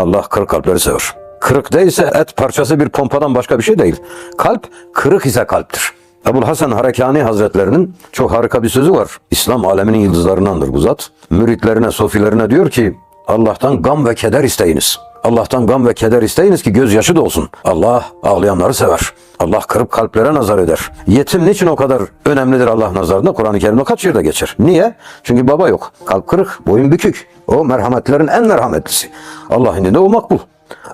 Allah kırık kalpleri sever. Kırık değilse et parçası bir pompadan başka bir şey değil. Kalp kırık ise kalptir. Ebul Hasan Harekani Hazretlerinin çok harika bir sözü var. İslam aleminin yıldızlarındandır bu zat. Müritlerine, sofilerine diyor ki Allah'tan gam ve keder isteyiniz. Allah'tan gam ve keder isteyiniz ki gözyaşı da olsun. Allah ağlayanları sever. Allah kırıp kalplere nazar eder. Yetim niçin o kadar önemlidir Allah nazarında? Kur'an-ı Kerim'de kaç yerde geçer? Niye? Çünkü baba yok. Kalp kırık, boyun bükük. O merhametlerin en merhametlisi. Allah indinde o makbul.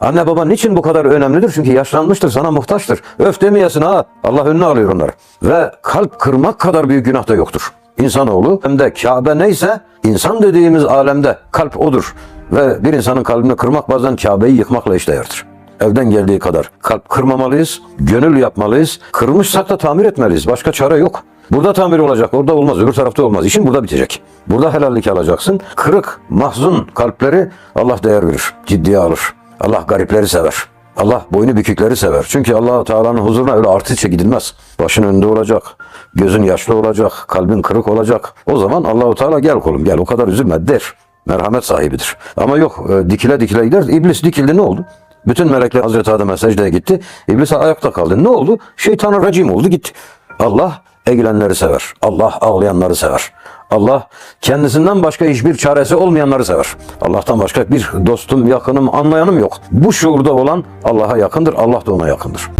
Anne baba niçin bu kadar önemlidir? Çünkü yaşlanmıştır, sana muhtaçtır. Öf demeyesin ha. Allah önüne alıyor onları. Ve kalp kırmak kadar büyük günah da yoktur. İnsanoğlu hem de Kabe neyse insan dediğimiz alemde kalp odur. Ve bir insanın kalbini kırmak bazen Kabe'yi yıkmakla eşdeğerdir. Evden geldiği kadar kalp kırmamalıyız, gönül yapmalıyız. Kırmışsak da tamir etmeliyiz. Başka çare yok. Burada tamir olacak, orada olmaz, öbür tarafta olmaz. İşin burada bitecek. Burada helallik alacaksın. Kırık, mahzun kalpleri Allah değer verir, ciddiye alır. Allah garipleri sever. Allah boynu bükükleri sever. Çünkü allah Teala'nın huzuruna öyle artistçe gidilmez. Başın önünde olacak, gözün yaşlı olacak, kalbin kırık olacak. O zaman Allahu Teala gel kolum gel o kadar üzülme der. Merhamet sahibidir. Ama yok e, dikile dikile gider. İblis dikildi ne oldu? Bütün melekler Hazreti Adem'e secdeye gitti. İblis ayakta kaldı. Ne oldu? Şeytanın racim oldu gitti. Allah eğilenleri sever. Allah ağlayanları sever. Allah kendisinden başka hiçbir çaresi olmayanları sever. Allah'tan başka bir dostum, yakınım, anlayanım yok. Bu şuurda olan Allah'a yakındır. Allah da ona yakındır.